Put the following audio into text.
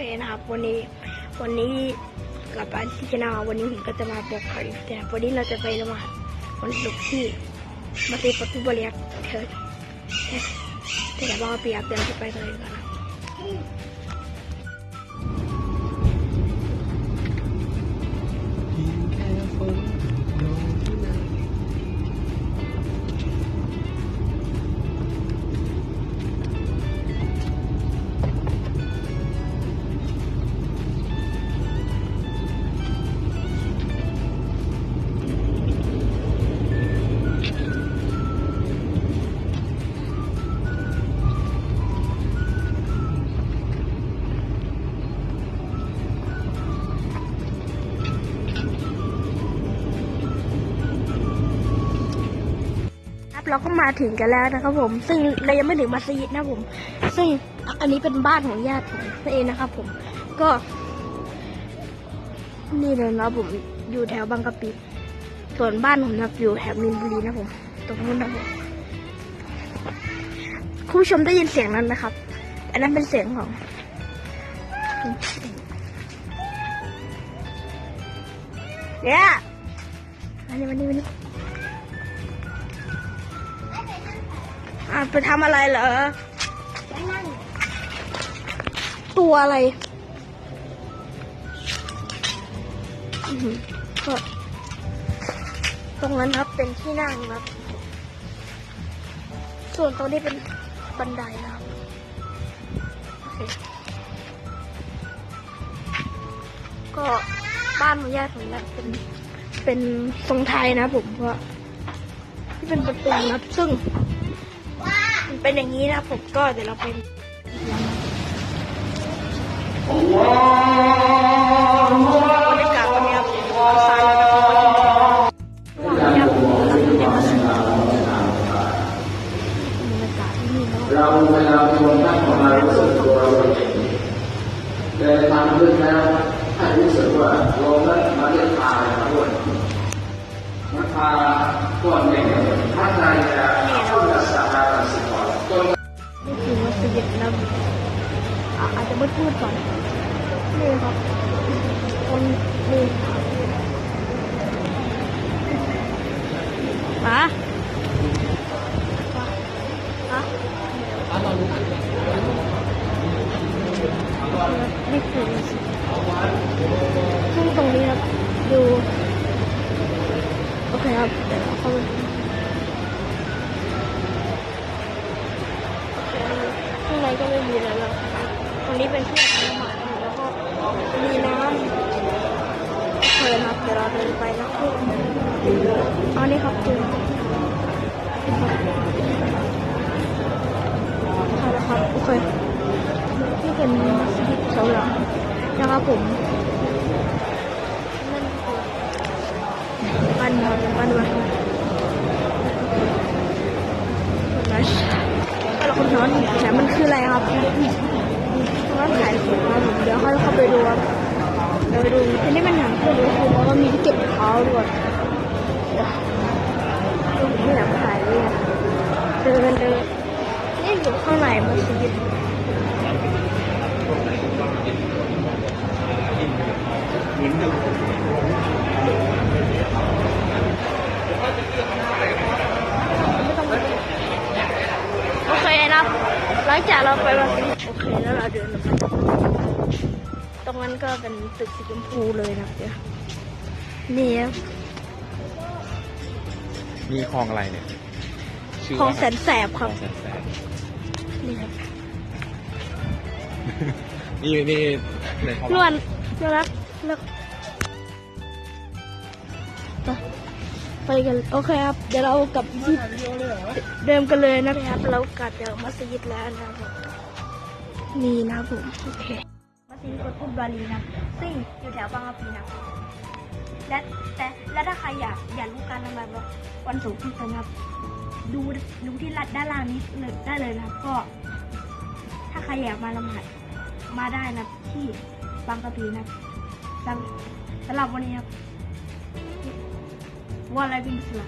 เคนะครับวันนี้วันนี้กลับบ้านที่ชนาวันนี้ผมก็จะมาบอกข่าวอีกแต่วันนี้เราจะไปละหมาดวันศุกร์ที่มัสยิดปัตุบริยักเธอแต่แต่ว่าเปียกเดี๋ยวจะไปเลยกันนะ เราก็มาถึงกันแล้วนะครับ ผม ซึ่งเรายังไม่ถึงมัสยิดนะผม ซึ่งอันนี้เป็นบ้านของญาติผมเองนะครับ ผม ก็ นี่เลยนะผมอยู่แถวบางกะปิส่วนบ้านผมนะอยู่แถวมีนบุรีนะผม ตรงนู้นนะผมคุณผู้ชมได้ยินเสียงนั้นนะครับ อันนั้นเป็นเสียงของเนี่ยอันนี้วันนี้วันนี้ ไปทำอะไรเหรอ ตัวอะไรก็ตรงนั้นครับเป็นที่นั่งครับ ส่วนตรงนี้เป็นบันไดนะครับก็บ้านของญาติผมนะเป็นเป็นทรงไทยนะผมว่าที่เป็นประตูนะซึ่ง เป็นอย่างนี้นะผมก็เดี๋ยวเราเป็นบรรยากาศวันนี้ครับสายแล้วนะครับวันนี้ครับเราอยู่ในมัสยิดบรรยากาศที่นี่นะเราพยายามชวนท่านออกมารู้สึกตัวเราเองแต่ทำขึ้นแล้วให้รู้สึกว่าลมนั้นมาเรียกพาด้วยมันพาก้อนเมฆท่านใจะเข้า คือมัสยิดนะอาจจะมืดๆก่อนนี่ครับคนนี่ฮะฮะนี่คือมัสยิดซึ่งตรงนี้ครับดูโอเคครับเดี๋ยวเข้าไป ก็ไม่มีแล้วแล้วตรงนี้เป็นที่อาบน้ำหมาแล้วก็มีน้ำเคยครับเดี๋ยวเราเดินไปนะคืออันนี้ครับคือใช่แล้วครับโอเคนี่เป็นมัสยิดสำหรับนะครับผมนั่นคือบ้านครับบ้านบ้านนะก็เราคนนอนแต่มัน คืออะไรครับร้านขายของครับเดี๋ยวเขาเข้าไปดูครับเดี๋ยวไปดูทีนี้มันหนังคือรู้คือวก็มีที่เก็บเท้าด้วยเดี๋ยวไม่อยากถ่ายเลยอะเดินเดินนี่อยู่ข้างในมัสยิดไม่ต้องมาโอเคนะหลังจาก เราไปมาสิโอเคแล้วเราเดินลงไปตรงนั้นก็เป็นตึกสีชมพูเลยนะเดี๋ยวนี่ครับมีคลองอะไรเนี่ยชื่ของว่าแสนแสบคคลรัอบงแสนแสบนี่ครับนี่นี่ในคลองนวลนวลรักแล้วไป ไปกันโอเคครับ เดี๋ยวเรากลับที่เดิมกันเลยนะครับ เรากลับจากมัสยิดแล้วนะครับมนี่นะครับผมโอเคมัสยิดกดพุทธบาลีนะซึ่งอยู่แถวบางกะปินะและแต่และถ้าใครอยากอยากรู้การละหมาดวันศุกร์ที่สนะครับ ดูดูที่รัดด้านล่างนี้เลยได้เลยนะครับ ก็ ถ้าใครอยากมาละหมาดมาได้นะที่บางกะปินะสำหรับวันนี้ครับ วะ